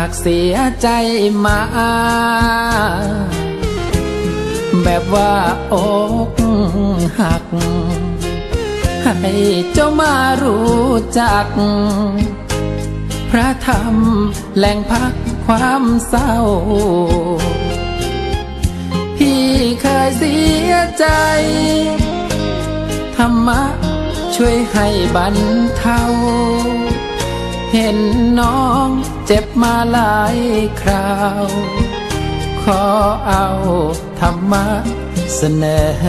ากเสียใจมา แบบว่าอกหัก ให้เจ้ามารู้จัก พระธรรมแหล่งพักความเศร้า พี่เคยเสียใจ ธรรมะช่วยให้บรรเทา เจ็บมาหลายคราว ขอเอาธรรมะเสนอ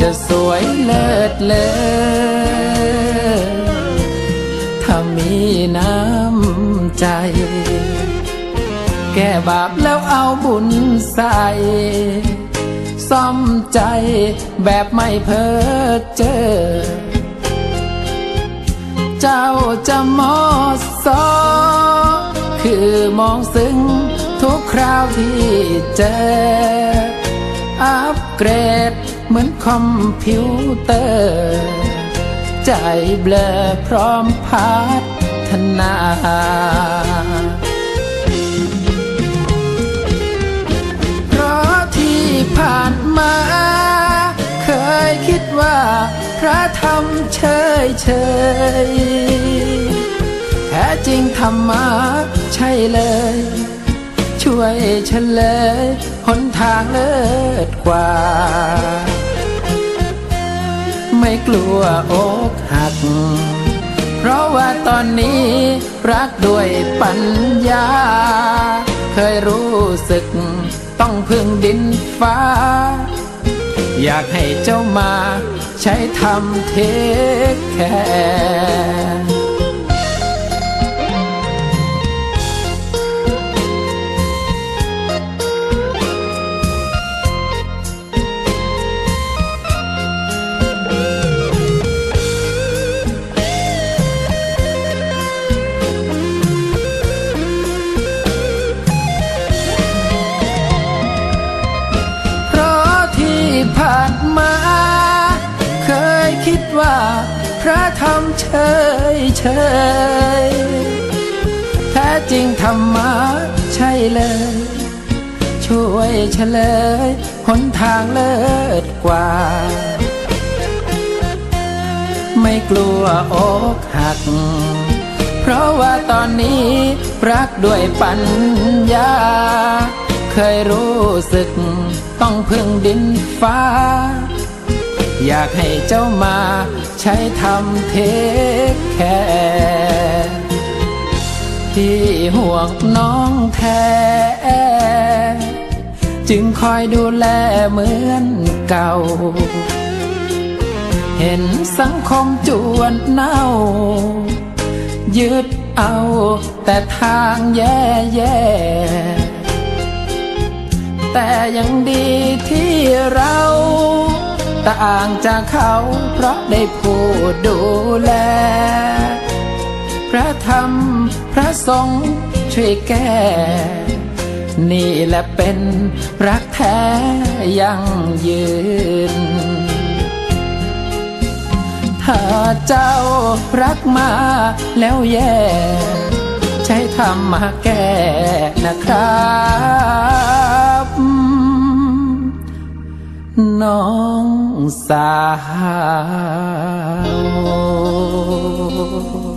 จะสวยเลิศเลอถ้ามีน้ำใจ แก้บาปแล้วเอาบุญใส่ซ่อมใจแบบไม่เพ้อเจอ เจ้าจะมอสอคือมองซึ้งทุกคราวที่เจอ อัปเกรดเหมือนคอมพิวเตอร์ ใจเบลอพร้อมพัฒนา พระธรรมเฉยเฉยแท้จริงธรรมะใช่เลย ช่วยเฉลยหนทางเลิศกว่า ไม่กลัวอกหัก เพราะว่าตอนนี้รักด้วยปัญญา เคยรู้สึกต้องพึ่งดินฟ้า อยากให้เจ้ามาใช้ทำเทคแคร์ เฉย แท้จริงธรรมะใช่เลย ช่วยเฉลยหนทางเลิศกว่า ไม่กลัวอกหัก เพราะว่าตอนนี้รักด้วยปัญญา เคยรู้สึกต้องพึ่งดินฟ้า อยากให้เจ้ามาใช้ทำเทคแคร์ที่ห่วงน้องแท้จึงคอยดูแลเหมือนเก่า เห็นสังคมจวนเน่า ยึดเอาแต่ทางแย่แย่ๆแต่ยังดีที่เรา ต่างจากเขาเพราะได้ผู้ดูแล พระธรรมพระสงฆ์ช่วยแก้ นี่แหละเป็นรักแท้ยั่งยืน ถ้าเจ้ารักมาแล้วแย่ ใช้ธรรมมาแก้นะครับ น้องสาว